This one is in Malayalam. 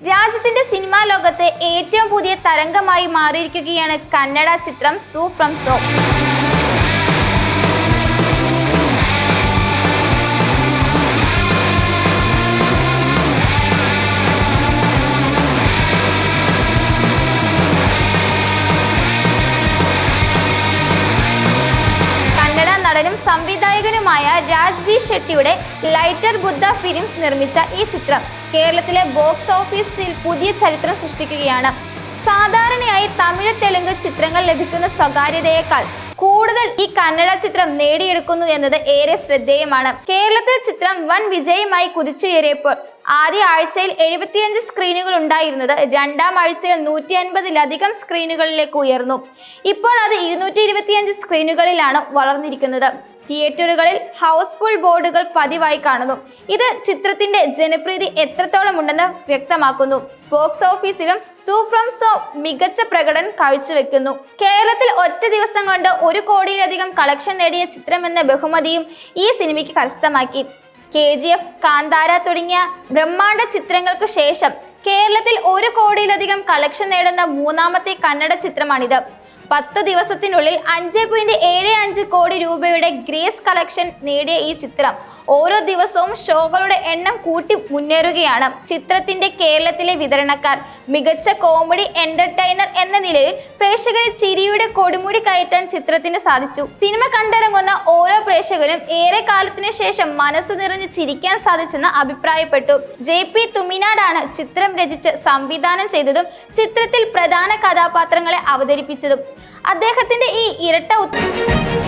രാജ്യത്തിന്റെ സിനിമാ ലോകത്തെ ഏറ്റവും പുതിയ തരംഗമായി മാറിയിരിക്കുകയാണ് കന്നഡ ചിത്രം സൂപ്രം സോ. നടനും സംവിധായകനുമായ രാജ് ബി ഷെട്ടിയുടെ ലൈറ്റർ ബുദ്ധ ഫിലിംസ് നിർമ്മിച്ച ഈ ചിത്രം. കേരളത്തിലെ ബോക്സ് ഓഫീസിൽ പുതിയ ചരിത്രം സൃഷ്ടിക്കുകയാണ്. സാധാരണയായി തമിഴ് തെലുങ്ക് ചിത്രങ്ങൾ ലഭിക്കുന്ന സ്വകാര്യതയേക്കാൾ കൂടുതൽ ഈ കന്നഡ ചിത്രം നേടിയെടുക്കുന്നു എന്നത് ഏറെ ശ്രദ്ധേയമാണ്. കേരളത്തിൽ ചിത്രം വൻ വിജയമായി കുതിച്ചുയേറിയപ്പോൾ ആദ്യ ആഴ്ചയിൽ എഴുപത്തിയഞ്ച് സ്ക്രീനുകൾ ഉണ്ടായിരുന്നത് രണ്ടാം ആഴ്ചയിൽ നൂറ്റി അൻപതിലധികം സ്ക്രീനുകളിലേക്ക് ഉയർന്നു. ഇപ്പോൾ അത് ഇരുന്നൂറ്റി ഇരുപത്തിയഞ്ച് സ്ക്രീനുകളിലാണ് വളർന്നിരിക്കുന്നത്. തിയേറ്ററുകളിൽ ഹൗസ്ഫുൾ ബോർഡുകൾ പതിവായി കാണുന്നു. ഇത് ചിത്രത്തിന്റെ ജനപ്രീതി എത്രത്തോളം ഉണ്ടെന്ന് വ്യക്തമാക്കുന്നു. ബോക്സ് ഓഫീസിലും സൂഫ്രം സോ മികച്ച പ്രകടനം കാഴ്ചവെക്കുന്നു. കേരളത്തിൽ ഒറ്റ ദിവസം കൊണ്ട് ഒരു കോടിയിലധികം കളക്ഷൻ നേടിയ ചിത്രം എന്ന ബഹുമതിയും ഈ സിനിമയ്ക്ക് കരസ്ഥമാക്കി. കെ ജി എഫ് കാന്താര തുടങ്ങിയ ബ്രഹ്മാണ്ഡ ചിത്രങ്ങൾക്ക് ശേഷം കേരളത്തിൽ ഒരു കോടിയിലധികം കളക്ഷൻ നേടുന്ന മൂന്നാമത്തെ കന്നഡ ചിത്രമാണിത്. പത്ത് ദിവസത്തിനുള്ളിൽ അഞ്ച് പോയിന്റ് ഏഴ് അഞ്ച് കോടി രൂപയുടെ ഗ്രേസ് കളക്ഷൻ നേടിയ ഈ ചിത്രം ഓരോ ദിവസവും ഷോകളുടെ എണ്ണം കൂട്ടി മുന്നേറുകയാണ്. ചിത്രത്തിന്റെ കേരളത്തിലെ വിതരണക്കാർ മികച്ച കോമഡി എന്റർടൈനർ എന്ന നിലയിൽ പ്രേക്ഷകരെ ചിരിയുടെ കൊടുമുടി കയറ്റാൻ ചിത്രത്തിന് സാധിച്ചു. സിനിമ കണ്ടിറങ്ങുന്ന ഓരോ പ്രേക്ഷകരും ഏറെ കാലത്തിന് ശേഷം മനസ്സ് നിറഞ്ഞ് ചിരിക്കാൻ സാധിച്ചെന്ന് അഭിപ്രായപ്പെട്ടു. ജെ പി തുമിനാടാണ് ചിത്രം രചിച്ച് സംവിധാനം ചെയ്തതും ചിത്രത്തിൽ പ്രധാന കഥാപാത്രങ്ങളെ അവതരിപ്പിച്ചതും. അദ്ദേഹത്തിന്റെ ഈ ഇരട്ട